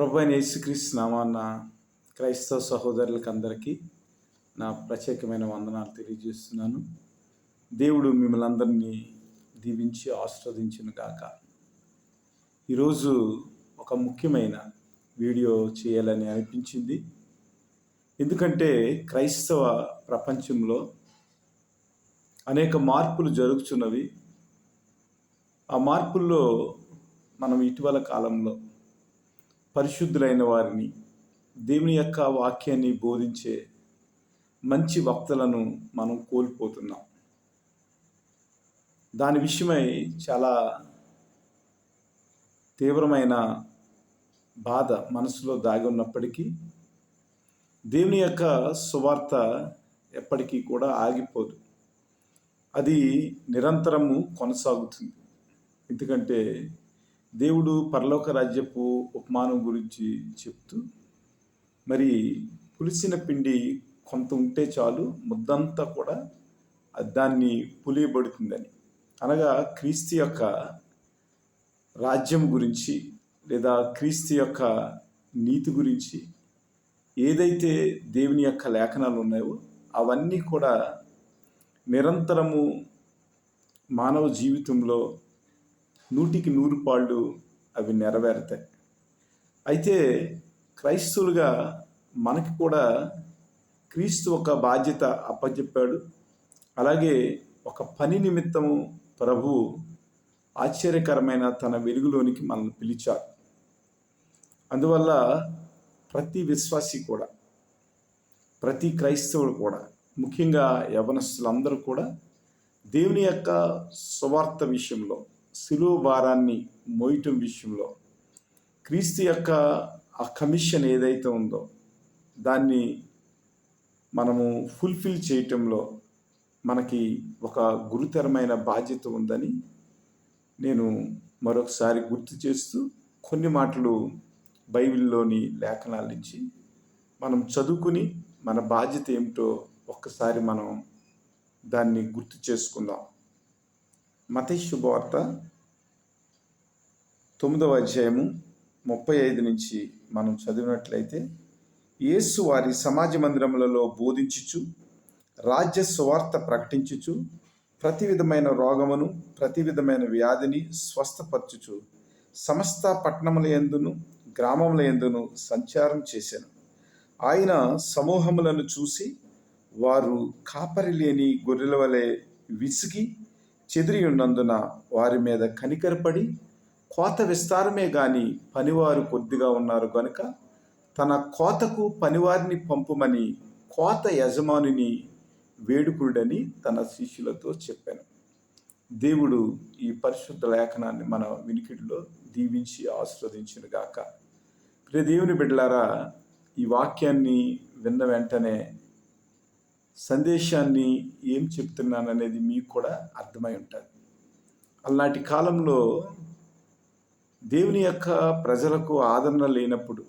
ప్రభు అయిన యేసుక్రీస్తు నామాన్న క్రైస్తవ సహోదరులకు అందరికీ నా ప్రత్యేకమైన వందనాలు తెలియజేస్తున్నాను. దేవుడు మిమ్మల్ని అందరినీ దీవించి ఆస్వాదించును గాక. ఈరోజు ఒక ముఖ్యమైన వీడియో చేయాలని అనిపించింది. ఎందుకంటే క్రైస్తవ ప్రపంచంలో అనేక మార్పులు జరుగుతున్నవి ఆ మార్పుల్లో మనం ఇటీవల కాలంలో పరిశుద్ధులైన వారిని దేవుని యొక్క వాక్యాన్ని బోధించే మంచి వక్తలను మనం కోల్పోతున్నాం. దాని విషయమై చాలా తీవ్రమైన బాధ మనసులో దాగి ఉన్నప్పటికీ దేవుని యొక్క సువార్త ఎప్పటికీ కూడా ఆగిపోదు. అది నిరంతరము కొనసాగుతుంది. ఎందుకంటే దేవుడు పరలోక రాజ్యపు ఉపమానం గురించి చెప్తూ మరి పులిసిన పిండి కొంత ఉంటే చాలు ముద్దంతా కూడా దాన్ని పులియబడుతుందని. అనగా క్రీస్తు యొక్క రాజ్యం గురించి లేదా క్రీస్తు యొక్క నీతి గురించి ఏదైతే దేవుని యొక్క లేఖనాలు ఉన్నాయో అవన్నీ కూడా నిరంతరము మానవ జీవితంలో నూటికి నూరు పాళ్ళు అవి నెరవేరుతాయి. అయితే క్రైస్తవులుగా మనకి కూడా క్రీస్తు ఒక బాధ్యత అప్పచెప్పాడు అలాగే ఒక పని నిమిత్తము ప్రభు ఆశ్చర్యకరమైన తన వెలుగులోనికి మనల్ని పిలిచారు అందువల్ల ప్రతి విశ్వాసి కూడా ప్రతి క్రైస్తవుడు కూడా ముఖ్యంగా యవనస్తులందరూ కూడా దేవుని యొక్క సువార్త విషయంలో శిలువ భారాన్ని మోయటం విషయంలో క్రీస్తు యొక్క ఆ కమిషన్ ఏదైతే ఉందో దాన్ని మనము ఫుల్ఫిల్ చేయటంలో మనకి ఒక గురుతరమైన బాధ్యత ఉందని నేను మరొకసారి గుర్తు చేస్తూ కొన్ని మాటలు బైబిల్లోని లేఖనాల నుంచి మనం చదువుకుని మన బాధ్యత ఏమిటో ఒక్కసారి మనం దాన్ని గుర్తు చేసుకుందాం. మతేశ్వార్త తొమ్మిదవ అధ్యాయము ముప్పై ఐదు నుంచి మనం చదివినట్లయితే యేసు వారి సమాజ మందిరములలో బోధించుచు రాజ్య సువార్త ప్రకటించుచు ప్రతి విధమైన రోగమును ప్రతి విధమైన వ్యాధిని స్వస్థపరచుచు సమస్త పట్టణముల ఎందును గ్రామముల ఎందును సంచారం చేశాను. ఆయన సమూహములను చూసి వారు కాపరి లేని గొర్రెల వలె విసిగి చెదిరి ఉన్నందున వారి మీద కనికరపడి కోత విస్తారమే గాని పనివారు కొద్దిగా ఉన్నారు కనుక తన కోతకు పనివారిని పంపమని కోత యజమానిని వేడుకుడని తన శిష్యులతో చెప్పాను. దేవుడు ఈ పరిశుద్ధ లేఖనాన్ని మన వినికిడిలో దీవించి ఆస్వాదించిన గాక. ప్రియ దేవుని బిడ్డలారా ఈ వాక్యాన్ని విన్న వెంటనే సందేశాన్ని ఏం చెప్తున్నాననేది మీకు కూడా అర్థమై ఉంటుంది. అలాంటి కాలంలో దేవుని యొక్క ప్రజలకు ఆదరణ లేనప్పుడు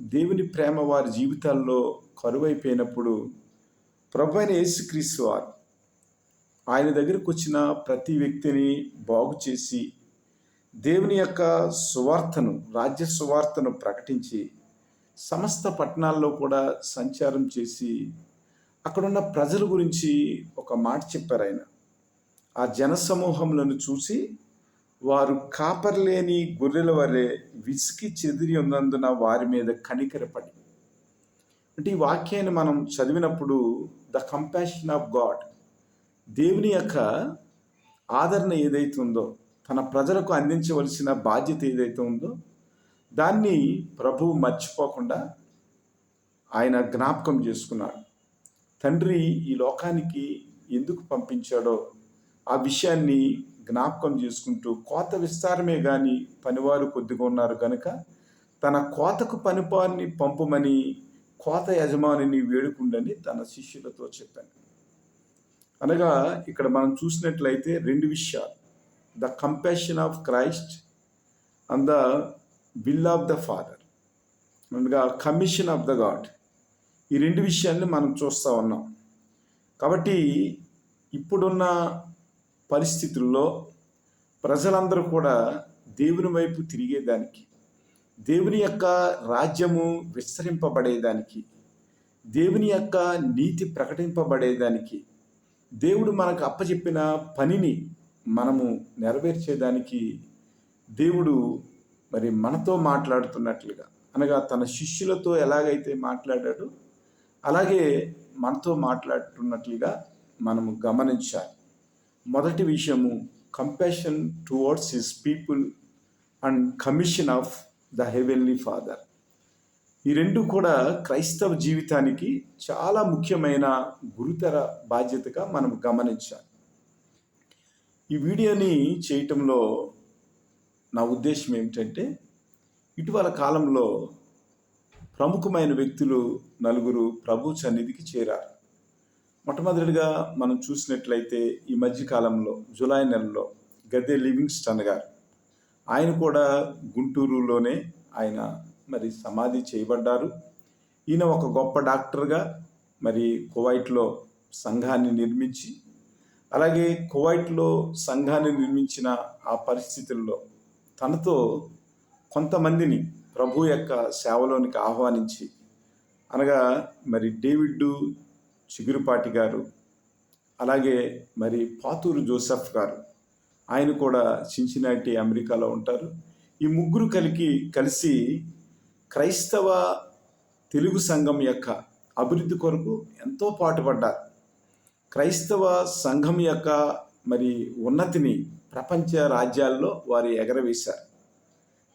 దేవుని ప్రేమ వారి జీవితాల్లో కరువైపోయినప్పుడు ప్రభు అయిన యేసుక్రీస్తు వారు ఆయన దగ్గరకు వచ్చిన ప్రతి వ్యక్తిని బాగు చేసి దేవుని యొక్క సువార్తను రాజ్య సువార్తను ప్రకటించి సమస్త పట్టణాల్లో కూడా సంచారం చేసి అక్కడున్న ప్రజల గురించి ఒక మాట చెప్పారు ఆయన. ఆ జనసమూహములను చూసి వారు కాపర్లేని గొర్రెల వలె విసికి చెదిరి ఉన్నందున వారి మీద కనికరపడి. అంటే ఈ వాక్యాన్ని మనం చదివినప్పుడు ద కంపాషన్ ఆఫ్ గాడ్ దేవుని యొక్క ఆదరణ ఏదైతే ఉందో తన ప్రజలకు అందించవలసిన బాధ్యత ఏదైతే ఉందో దాన్ని ప్రభువు మర్చిపోకుండా ఆయన జ్ఞాపకం చేసుకున్నాడు. తండ్రి ఈ లోకానికి ఎందుకు పంపించాడో ఆ విషయాన్ని జ్ఞాపకం చేసుకుంటూ కోత విస్తారమే కానీ పనివారు కొద్దిగా ఉన్నారు కనుక తన కోతకు పనిపాన్ని పంపమని కోత యజమానిని వేడుకుండని తన శిష్యులతో చెప్పాను. అనగా ఇక్కడ మనం చూసినట్లయితే రెండు విషయాలు. The compassion of Christ and the will of the father అనగా కమిషన్ ఆఫ్ ద గాడ్ ఈ రెండు విషయాల్ని మనం చూస్తూ ఉన్నాం. కాబట్టి ఇప్పుడున్న పరిస్థితుల్లో ప్రజలందరూ కూడా దేవుని వైపు తిరిగేదానికి దేవుని యొక్క రాజ్యము విస్తరింపబడేదానికి దేవుని యొక్క నీతి ప్రకటింపబడేదానికి దేవుడు మనకు అప్పచెప్పిన పనిని మనము నెరవేర్చేదానికి దేవుడు మరి మనతో మాట్లాడుతున్నట్లుగా అనగా తన శిష్యులతో ఎలాగైతే మాట్లాడాడో అలాగే మనతో మాట్లాడుతున్నట్లుగా మనము గమనించాలి. మొదటి విషయము compassion towards his people and commission of the heavenly father ఈ రెండు కూడా క్రైస్తవ జీవితానికి చాలా ముఖ్యమైన గురుతర బాధ్యతగా మనం గమనించాలి. ఈ వీడియోని చేయటంలో నా ఉద్దేశం ఏమిటంటే ఇటీవల కాలంలో ప్రముఖమైన వ్యక్తులు నలుగురు ప్రభు సన్నిధికి చేరారు. మొట్టమొదటిగా మనం చూసినట్లయితే ఈ మధ్యకాలంలో జూలై నెలలో గద్దె లివింగ్స్టన్ గారు ఆయన కూడా గుంటూరులోనే ఆయన మరి సమాధి చేయబడ్డారు. ఈయన ఒక గొప్ప డాక్టర్గా మరి కువైట్లో సంఘాన్ని నిర్మించి అలాగే కువైట్లో సంఘాన్ని నిర్మించిన ఆ పరిస్థితుల్లో తనతో కొంతమందిని ప్రభు యొక్క సేవలోనికి ఆహ్వానించి అనగా మరి డేవిడ్ చిగురుపాటి గారు అలాగే మరి పాతూరు జోసెఫ్ గారు ఆయన కూడా చించినాటి అమెరికాలో ఉంటారు. ఈ ముగ్గురు కలిగి కలిసి క్రైస్తవ తెలుగు సంఘం యొక్క అభివృద్ధి కొరకు ఎంతో పాటుపడ్డారు. క్రైస్తవ సంఘం యొక్క మరి ఉన్నతిని ప్రపంచ రాజ్యాల్లో వారు ఎగరవేశారు.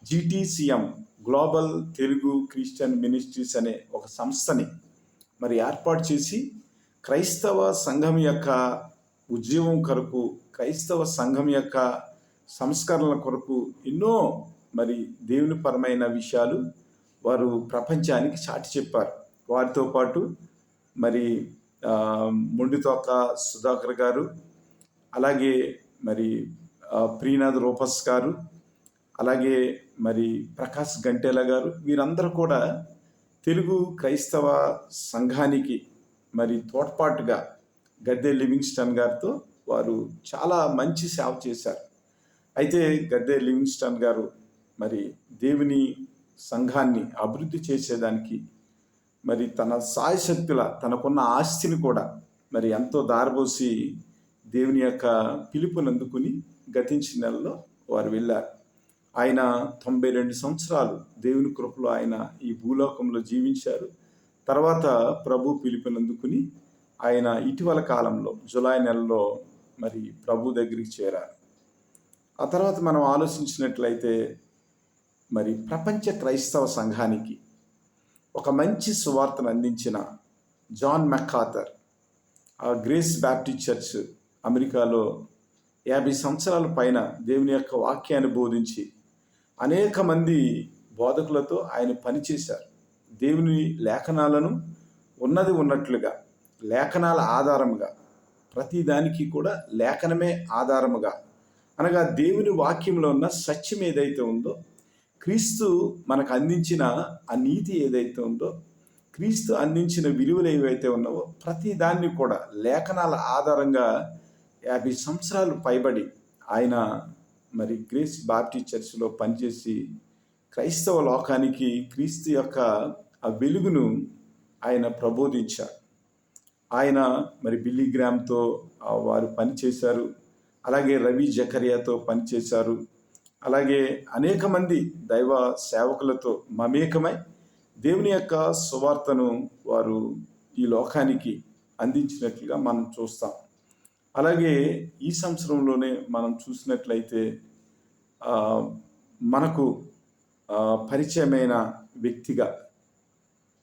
GTCM global Telugu Christian ministries అనే ఒక సంస్థని మరి ఏర్పాటు చేసి క్రైస్తవ సంఘం యొక్క ఉద్యమం కొరకు క్రైస్తవ సంఘం యొక్క సంస్కరణల కొరకు ఎన్నో మరి దేవుని పరమైన విషయాలు వారు ప్రపంచానికి చాటి చెప్పారు. వారితో పాటు మరి మొండితోక సుధాకర్ గారు అలాగే మరి ప్రీనాథ్ రూపస్ గారు అలాగే మరి ప్రకాష్ గంటేల గారు వీరందరూ కూడా తెలుగు క్రైస్తవ సంఘానికి మరి తోడ్పాటుగా గద్దె లివింగ్స్టన్ గారితో వారు చాలా మంచి సేవ చేశారు. అయితే గద్దె లివింగ్స్టన్ గారు మరి దేవుని సంఘాన్ని అభివృద్ధి చేసేదానికి మరి తన సాయశక్తుల తనకున్న ఆస్తిని కూడా మరి ఎంతో దారబోసి దేవుని యొక్క పిలుపునందుకుని గతించిన నెలలో వారు వెళ్ళారు. ఆయన తొంభై రెండు సంవత్సరాలు దేవుని కృపలో ఆయన ఈ భూలోకంలో జీవించారు. తర్వాత ప్రభు పిలిపినందుకుని ఆయన ఇటీవల కాలంలో జులై నెలలో మరి ప్రభు దగ్గరికి చేరారు. ఆ తర్వాత మనం ఆలోచించినట్లయితే మరి ప్రపంచ క్రైస్తవ సంఘానికి ఒక మంచి సువార్తను అందించిన జాన్ మెక్కాథర్ ఆ గ్రేస్ బ్యాప్టిస్ట్ చర్చ్ అమెరికాలో యాభై సంవత్సరాల పైన దేవుని యొక్క వాక్యాన్ని బోధించి అనేక మంది బోధకులతో ఆయన పనిచేశారు. దేవుని లేఖనాలను ఉన్నది ఉన్నట్లుగా లేఖనాల ఆధారముగా ప్రతిదానికి కూడా లేఖనమే ఆధారముగా. అనగా దేవుని వాక్యంలో ఉన్న సత్యం ఏదైతే ఉందో క్రీస్తు మనకు అందించిన ఆ నీతి ఏదైతే ఉందో క్రీస్తు అందించిన విలువలు ఏవైతే ఉన్నావో ప్రతి దాన్ని కూడా లేఖనాల ఆధారంగా యాభై సంవత్సరాలు పైబడి ఆయన మరి గ్రేస్ బాప్టిస్ట్ చర్చిలో పనిచేసి క్రైస్తవ లోకానికి క్రీస్తు యొక్క ఆ వెలుగును ఆయన ప్రబోధించారు ఆయన మరి బిల్లీ గ్రామ్తో వారు పనిచేశారు. అలాగే రవి జకరియాతో పనిచేశారు. అలాగే అనేక మంది దైవ సేవకులతో మమేకమై దేవుని యొక్క సువార్తను వారు ఈ లోకానికి అందించినట్లుగా మనం చూస్తాం. అలాగే ఈ సంవత్సరంలోనే మనం చూసినట్లయితే మనకు పరిచయమైన వ్యక్తిగా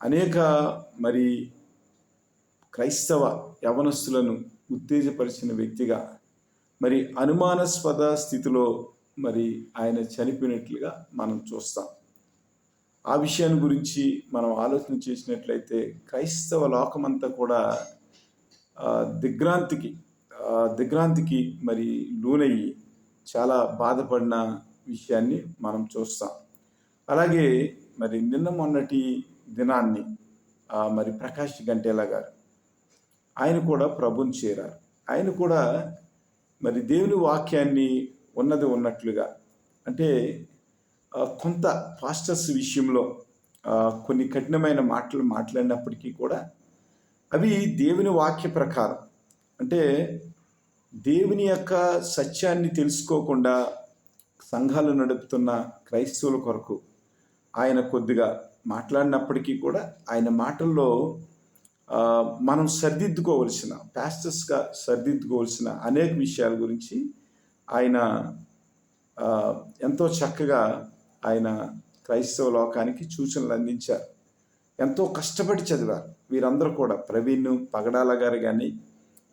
అనేక మరి క్రైస్తవ యవనస్తులను ఉత్తేజపరిచిన వ్యక్తిగా మరి అనుమానాస్పద స్థితిలో మరి ఆయన చనిపోయినట్లుగా మనం చూస్తాం. ఆ విషయాన్ని గురించి మనం ఆలోచన చేసినట్లయితే క్రైస్తవ లోకమంతా కూడా దిగ్రాంతికి దిగ్భ్రాంతికి దిగ్భ్రాంతికి మరి లోనయ్యి చాలా బాధపడిన విషయాన్ని మనం చూస్తాం. అలాగే మరి నిన్న మొన్నటి దినాన్ని మరి ప్రకాష్ గంటేలా గారు. ఆయన కూడా ప్రభుని చేరారు. ఆయన కూడా మరి దేవుని వాక్యాన్ని ఉన్నది ఉన్నట్లుగా అంటే కొంత పాస్టర్స్ విషయంలో కొన్ని కఠినమైన మాటలు మాట్లాడినప్పటికీ కూడా అవి దేవుని వాక్య ప్రకారం. అంటే దేవుని యొక్క సత్యాన్ని తెలుసుకోకుండా సంఘాలు నడుపుతున్న క్రైస్తవుల కొరకు ఆయన కొద్దిగా మాట్లాడినప్పటికీ కూడా ఆయన మాటల్లో మనం సరిదిద్దుకోవలసిన ప్యాస్టర్స్గా సరిదిద్దుకోవలసిన అనేక విషయాల గురించి ఆయన ఎంతో చక్కగా ఆయన క్రైస్తవ లోకానికి సూచనలు అందించారు. ఎంతో కష్టపడి చదివారు. వీరందరూ కూడా ప్రవీణ్ పగడాల గారు కానీ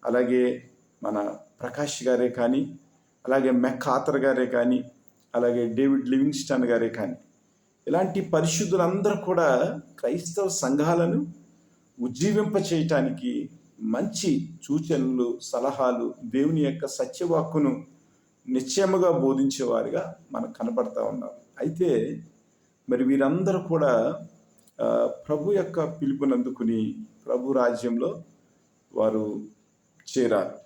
అలాగే మన ప్రకాష్ గారే కానీ అలాగే మెక్ ఆథర్ గారే కానీ అలాగే డేవిడ్ లివింగ్స్టన్ గారే కానీ ఇలాంటి పరిశుద్ధులందరూ కూడా క్రైస్తవ సంఘాలను ఉజ్జీవింప చేయటానికి మంచి సూచనలు సలహాలు దేవుని యొక్క సత్యవాక్కును నిశ్చయముగా బోధించేవారుగా మనకు కనపడతా ఉన్నారు. అయితే మరి వీరందరూ కూడా ప్రభు యొక్క పిలుపునందుకుని ప్రభు రాజ్యంలో వారు చేరారు.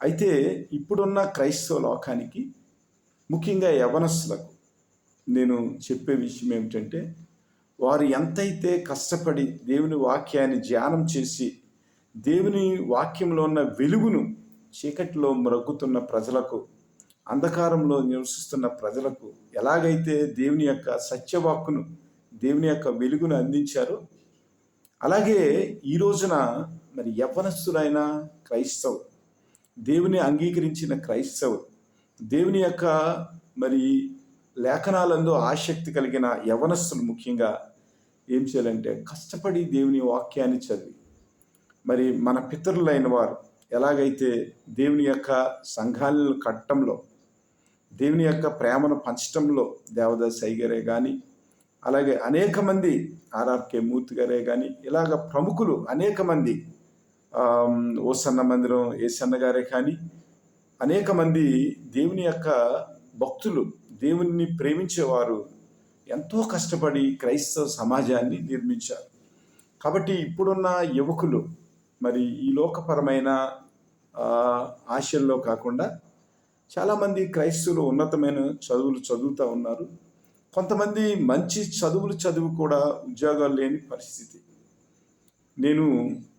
అయితే ఇప్పుడున్న క్రైస్తవ లోకానికి ముఖ్యంగా యవనస్సులకు నేను చెప్పే విషయం ఏమిటంటే వారు ఎంతైతే కష్టపడి దేవుని వాక్యాన్ని ధ్యానం చేసి దేవుని వాక్యంలో ఉన్న వెలుగును చీకటిలో మ్రగ్గుతున్న ప్రజలకు అంధకారంలో నివసిస్తున్న ప్రజలకు ఎలాగైతే దేవుని యొక్క సత్యవాక్కును దేవుని యొక్క వెలుగును అందించారో అలాగే ఈ రోజున మరి యవ్వనస్తులైన క్రైస్తవు దేవుని అంగీకరించిన క్రైస్తవు దేవుని యొక్క మరి లేఖనాలందు ఆసక్తి కలిగిన యవనస్తులు ముఖ్యంగా ఏం చేయాలంటే కష్టపడి దేవుని వాక్యాన్ని చదివి మరి మన పితరులైన వారు ఎలాగైతే దేవుని యొక్క సంఘాలను కట్టడంలో దేవుని యొక్క ప్రేమను పంచడంలో దేవదాస్ అయ్యగారే కానీ అలాగే అనేక మంది ఆర్ఆర్కే మూర్తి గారే కానీ ఇలాగ ప్రముఖులు అనేక మంది ఆమ్, ఓసన్న మందిరం ఏసన్న గారే కానీ అనేక మంది దేవుని యొక్క భక్తులు దేవుని ప్రేమించేవారు ఎంతో కష్టపడి క్రైస్తవ సమాజాన్ని నిర్మించారు. కాబట్టి ఇప్పుడున్న యువకులు మరి ఈ లోకపరమైన ఆశల్లో కాకుండా చాలామంది క్రైస్తవులు ఉన్నతమైన చదువులు చదువుతూ ఉన్నారు. కొంతమంది మంచి చదువులు చదువు కూడా ఉద్యోగాలు లేని పరిస్థితి. నేను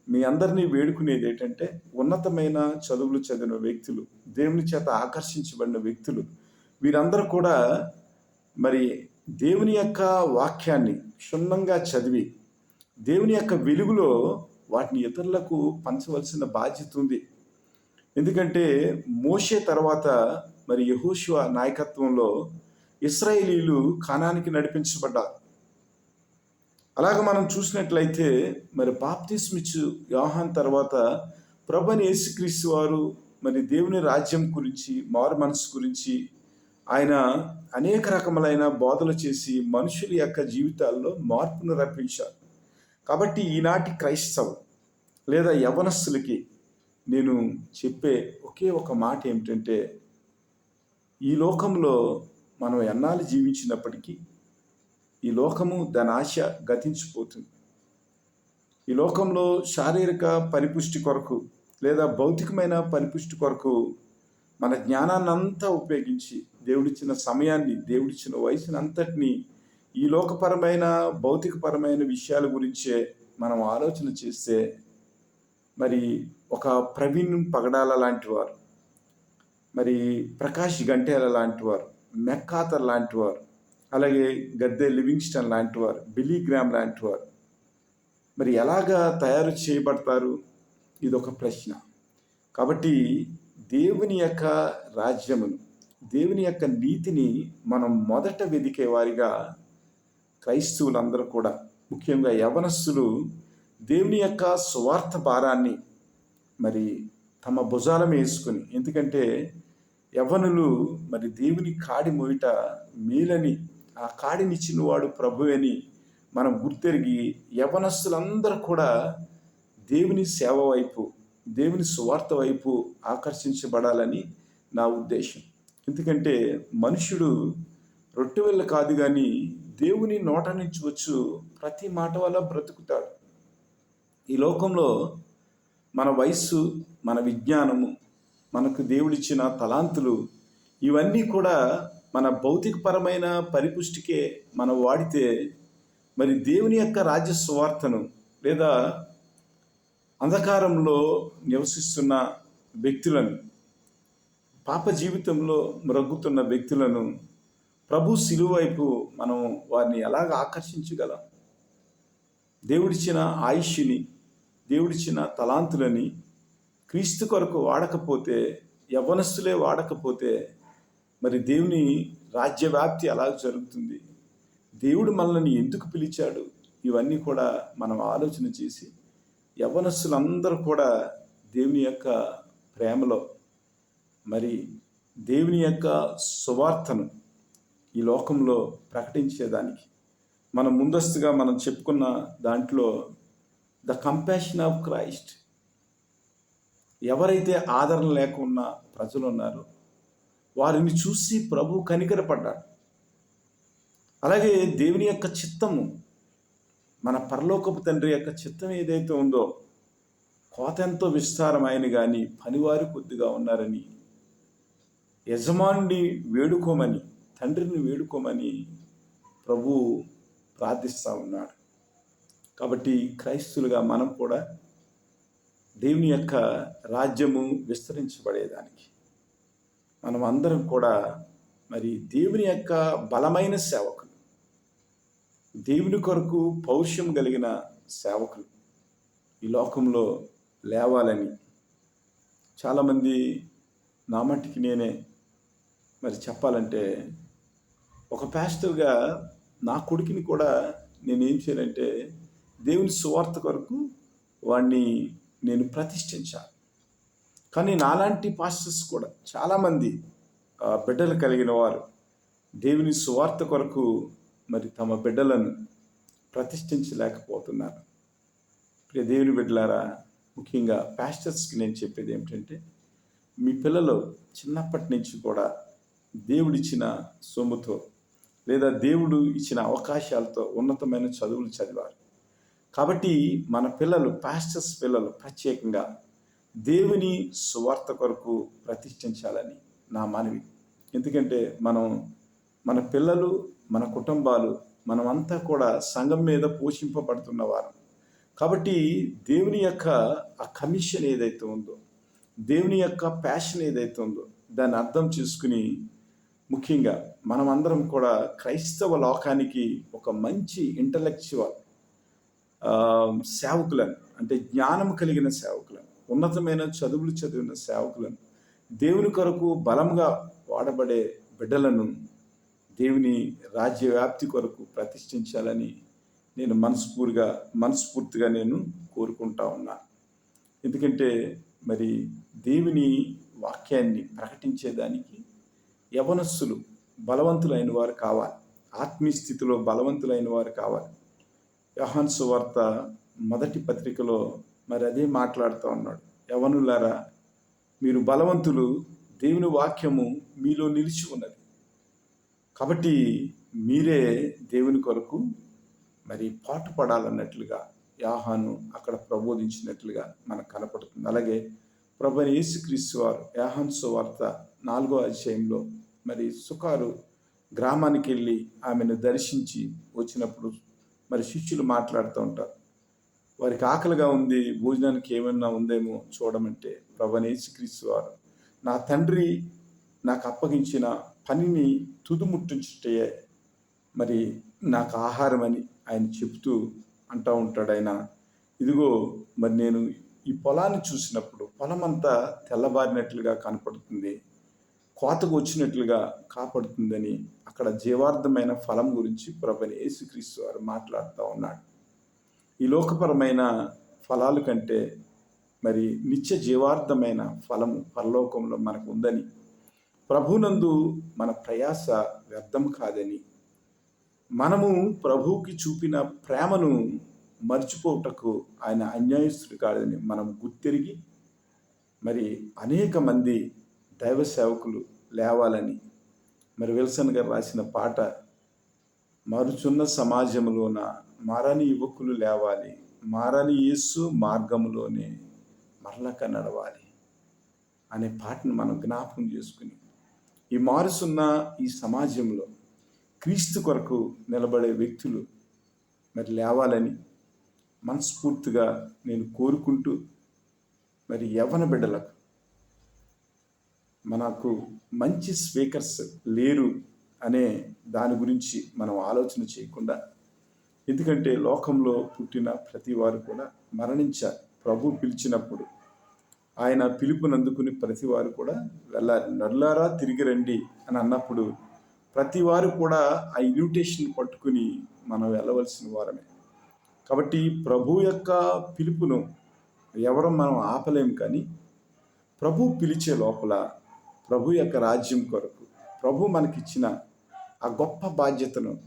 మీ అందరినీ వేడుకునేది ఏంటంటే ఉన్నతమైన చదువులు చదివిన వ్యక్తులు దేవుని చేత ఆకర్షించబడిన వ్యక్తులు వీరందరూ కూడా మరి దేవుని యొక్క వాక్యాన్ని క్షుణ్ణంగా చదివి దేవుని యొక్క వెలుగులో వాటిని ఇతరులకు పంచవలసిన బాధ్యత ఉంది. ఎందుకంటే మోషే తర్వాత మరి యహోషువ నాయకత్వంలో ఇస్రాయేలీలు ఖానానికి నడిపించబడ్డారు. అలాగ మనం చూసినట్లయితే మరి బాప్తిస్మిచ్చు వ్యవహాన్ తర్వాత ప్రభుని యేసుక్రీస్తు వారు మరి దేవుని రాజ్యం గురించి మారు మనసు గురించి ఆయన అనేక రకములైన బోధలు చేసి మనుషుల యొక్క జీవితాల్లో మార్పును రప్పించారు. కాబట్టి ఈనాటి క్రైస్తవం లేదా యవనస్తులకి నేను చెప్పే ఒకే ఒక మాట ఏమిటంటే ఈ లోకంలో మనం ఎన్నాళ్ళు జీవించినప్పటికీ ఈ లోకము దాని ఆశ గతించిపోతుంది. ఈ లోకంలో శారీరక పరిపుష్టి కొరకు లేదా భౌతికమైన పరిపుష్టి కొరకు మన జ్ఞానాన్ని అంతా ఉపయోగించి దేవుడిచ్చిన సమయాన్ని దేవుడిచ్చిన వయసుని అంతటినీ ఈ లోకపరమైన భౌతికపరమైన విషయాల గురించే మనం ఆలోచన చేస్తే మరి ఒక ప్రవీణ్ పగడాల లాంటి వారు మరి ప్రకాష్ గంటేల లాంటి వారు మెక్కాతర్ లాంటి వారు అలాగే గద్దె లివింగ్స్టన్ లాంటి వారు బిలీగ్రామ్ లాంటి వారు. మరి ఎలాగా తయారు చేయబడతారు? ఇది ఒక ప్రశ్న. కాబట్టి దేవుని యొక్క రాజ్యమును దేవుని యొక్క నీతిని మనం మొదట వెదికే వారిగా క్రైస్తవులందరూ కూడా ముఖ్యంగా యవనస్సులు దేవుని యొక్క స్వార్థ భారాన్ని మరి తమ భుజాల వేసుకుని ఎందుకంటే యవనులు మరి దేవుని కాడి మోయిట మేలని ఆ కాడినిచ్చిన వాడు ప్రభు అని మనం గుర్తెరిగి యవనస్తులందరూ కూడా దేవుని సేవ వైపు దేవుని సువార్త వైపు ఆకర్షించబడాలని నా ఉద్దేశం. ఎందుకంటే మనుషుడు రొట్టె వల్ల కాదు కానీ దేవుని నోట నుంచి వచ్చు ప్రతి మాట వల్ల బ్రతుకుతాడు. ఈ లోకంలో మన వయస్సు మన విజ్ఞానము మనకు దేవుడిచ్చిన తలాంతులు ఇవన్నీ కూడా మన భౌతికపరమైన పరిపుష్టికే మనం వాడితే మరి దేవుని యొక్క రాజ్య సువార్తను లేదా అంధకారంలో నివసిస్తున్న వ్యక్తులను పాప జీవితంలో మ్రగ్గుతున్న వ్యక్తులను ప్రభు సిలువైపు మనం వారిని ఎలాగ ఆకర్షించగలం? దేవుడిచ్చిన ఆయుష్ని దేవుడిచ్చిన తలాంతులని క్రీస్తు కొరకు వాడకపోతే యవనస్తులే వాడకపోతే మరి దేవుని రాజ్యవ్యాప్తి ఎలా జరుగుతుంది? దేవుడు మనల్ని ఎందుకు పిలిచాడు? ఇవన్నీ కూడా మనం ఆలోచన చేసి యవనస్తులందరూ కూడా దేవుని యొక్క ప్రేమలో మరి దేవుని యొక్క సువార్తను ఈ లోకంలో ప్రకటించేదానికి. మనం ముందస్తుగా మనం చెప్పుకున్న దాంట్లో ద కంపాషన్ ఆఫ్ క్రైస్ట్. ఎవరైతే ఆదరణ లేకున్న ప్రజలు ఉన్నారో వారిని చూసి ప్రభు కనికరపడ్డారు. అలాగే దేవుని యొక్క చిత్తము మన పరలోకపు తండ్రి యొక్క చిత్తం ఏదైతే ఉందో కోత ఎంతో విస్తారమైన కానీ పనివారు కొద్దిగా ఉన్నారని యజమానుని వేడుకోమని తండ్రిని వేడుకోమని ప్రభు ప్రార్థిస్తూ ఉన్నాడు. కాబట్టి క్రైస్తులుగా మనం కూడా దేవుని యొక్క రాజ్యము విస్తరించబడేదానికి మనం అందరం కూడా మరి దేవుని యొక్క బలమైన సేవకులు దేవుని కొరకు పౌరుషం కలిగిన సేవకులు ఈ లోకంలో లేవాలని చాలామంది నా మట్టికి నేనే మరి చెప్పాలంటే ఒక పాస్టర్గా నా కొడుకుని కూడా నేనేం చేయాలంటే దేవుని సువార్త కొరకు వాడిని నేను ప్రతిష్ఠించాను కానీ నాలాంటి పాస్టర్స్ కూడా చాలామంది బిడ్డలు కలిగిన వారు దేవుని సువార్త కొరకు మరి తమ బిడ్డలను ప్రతిష్ఠించలేకపోతున్నారు. ప్రియ దేవుని బిడ్డలారా ముఖ్యంగా పాస్టర్స్కి నేను చెప్పేది ఏమిటంటే మీ పిల్లలు చిన్నప్పటి నుంచి కూడా దేవుడిచ్చిన సొమ్ముతో లేదా దేవుడు ఇచ్చిన అవకాశాలతో ఉన్నతమైన చదువులు చదివారు. కాబట్టి మన పిల్లలు పాస్టర్స్ పిల్లలు ప్రత్యేకంగా దేవుని సువార్త కొరకు ప్రతిష్ఠించాలని నా మనవి. ఎందుకంటే మనం మన పిల్లలు మన కుటుంబాలు మనమంతా కూడా సంఘం మీద పోషింపబడుతున్నవారు కాబట్టి దేవుని యొక్క ఆ కమిషన్ ఏదైతే ఉందో దేవుని యొక్క ప్యాషన్ ఏదైతే ఉందో దాన్ని అర్థం చేసుకుని ముఖ్యంగా మనమందరం కూడా క్రైస్తవ లోకానికి ఒక మంచి ఇంటలెక్చువల్ సేవకులను అంటే జ్ఞానం కలిగిన సేవకులను ఉన్నతమైన చదువులు చదివిన సేవకులను దేవుని కొరకు బలంగా వాడబడే బిడ్డలను దేవుని రాజ్య వ్యాప్తి కొరకు ప్రతిష్ఠించాలని నేను మనస్ఫూర్తిగా మనస్ఫూర్తిగా నేను కోరుకుంటా ఉన్నాను ఎందుకంటే మరి దేవుని వాక్యాన్ని ప్రకటించేదానికి యవనస్సులు బలవంతులైన వారు కావాలి. ఆత్మీయ స్థితిలో బలవంతులైన వారు కావాలి. యోహాన్ వార్త మొదటి పత్రికలో మరి అదే మాట్లాడుతూ ఉన్నాడు. యవనులారా మీరు బలవంతులు దేవుని వాక్యము మీలో నిలిచి ఉన్నది. కాబట్టి మీరే దేవుని కొరకు మరి పాటు పడాలన్నట్లుగా యాహాను అక్కడ ప్రబోధించినట్లుగా మనకు కనపడుతుంది. అలాగే ప్రభు యేసుక్రీస్తు వారు యాహాన్ సువార్త నాలుగో అధ్యాయంలో మరి సుఖారు గ్రామానికి వెళ్ళి ఆమెను దర్శించి వచ్చినప్పుడు మరి శిష్యులు మాట్లాడుతూ ఉంటారు. వారికి ఆకలిగా ఉంది భోజనానికి ఏమైనా ఉందేమో చూడమంటే ప్రభు క్రీస్తు వారు నా తండ్రి నాకు అప్పగించిన పనిని తుదుముట్టించుటే మరి నాకు ఆహారం అని ఆయన చెప్తూ అంటూ ఉంటాడు ఆయన. ఇదిగో మరి నేను ఈ పొలాన్ని చూసినప్పుడు పొలం అంతా తెల్లబారినట్లుగా కనపడుతుంది. కోతకు వచ్చినట్లుగా కాపాడుతుందని అక్కడ జీవార్థమైన ఫలం గురించి ప్రభుని యేసుక్రీస్తు వారు మాట్లాడుతూ ఉన్నాడు. ఈ లోకపరమైన ఫలాలు కంటే మరి నిత్య జీవార్థమైన ఫలము పరలోకంలో మనకు ఉందని ప్రభునందు మన ప్రయాస వ్యర్థం కాదని మనము ప్రభువుకి చూపిన ప్రేమను మర్చిపోవుటకు ఆయన అన్యాయస్తుడు కాదని మనం గుర్తిరిగి మరి అనేక మంది దైవ సేవకులు లేవాలని మరి విల్సన్ గారు రాసిన పాట మారుచున్న సమాజంలోన మారని యువకులు లేవాలి మారని యేసు మార్గంలోనే మరలక నడవాలి అనే పాటను మనం జ్ఞాపకం చేసుకుని ఈ మారుసున్న ఈ సమాజంలో క్రీస్తు కొరకు నిలబడే వ్యక్తులు మరి లేవాలని మనస్ఫూర్తిగా నేను కోరుకుంటూ మరి యవ్వన బిడ్డలకు మనకు మంచి స్పీకర్స్ లేరు అనే దాని గురించి మనం ఆలోచన చేయకుండా ఎందుకంటే లోకంలో పుట్టిన ప్రతి వారు కూడా మరణించారు. ప్రభు పిలిచినప్పుడు ఆయన పిలుపునందుకుని ప్రతి వారు కూడా వెళ్ళాలి. నల్లారా తిరిగి రండి అని అన్నప్పుడు ప్రతి వారు కూడా ఆ ఇన్విటేషన్ పట్టుకుని మనం వెళ్ళవలసిన వారమే. కాబట్టి ప్రభు యొక్క పిలుపును ఎవరు మనం ఆపలేం కానీ ప్రభు పిలిచే లోపల ప్రభు యొక్క రాజ్యం కొరకు ప్రభు మనకిచ్చిన ఆ గొప్ప బాధ్యతను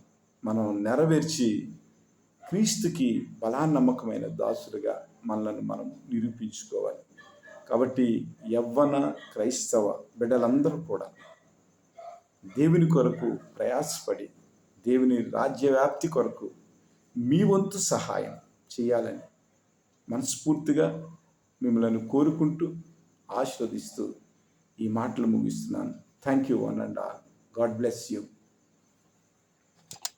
మనం నెరవేర్చి క్రీస్తుకి బలానమ్మకమైన దాసులుగా మనల్ని మనం నిరూపించుకోవాలి. కాబట్టి యవ్వన క్రైస్తవ బిడ్డలందరూ కూడా దేవుని కొరకు ప్రయాసపడి దేవుని రాజ్యవ్యాప్తి కొరకు మీ వంతు సహాయం చేయాలని మనస్ఫూర్తిగా మిమ్మల్ని కోరుకుంటూ ఆశీర్వదిస్తూ ఈ మాటలు ముగిస్తున్నాను. Thank you one and all God bless you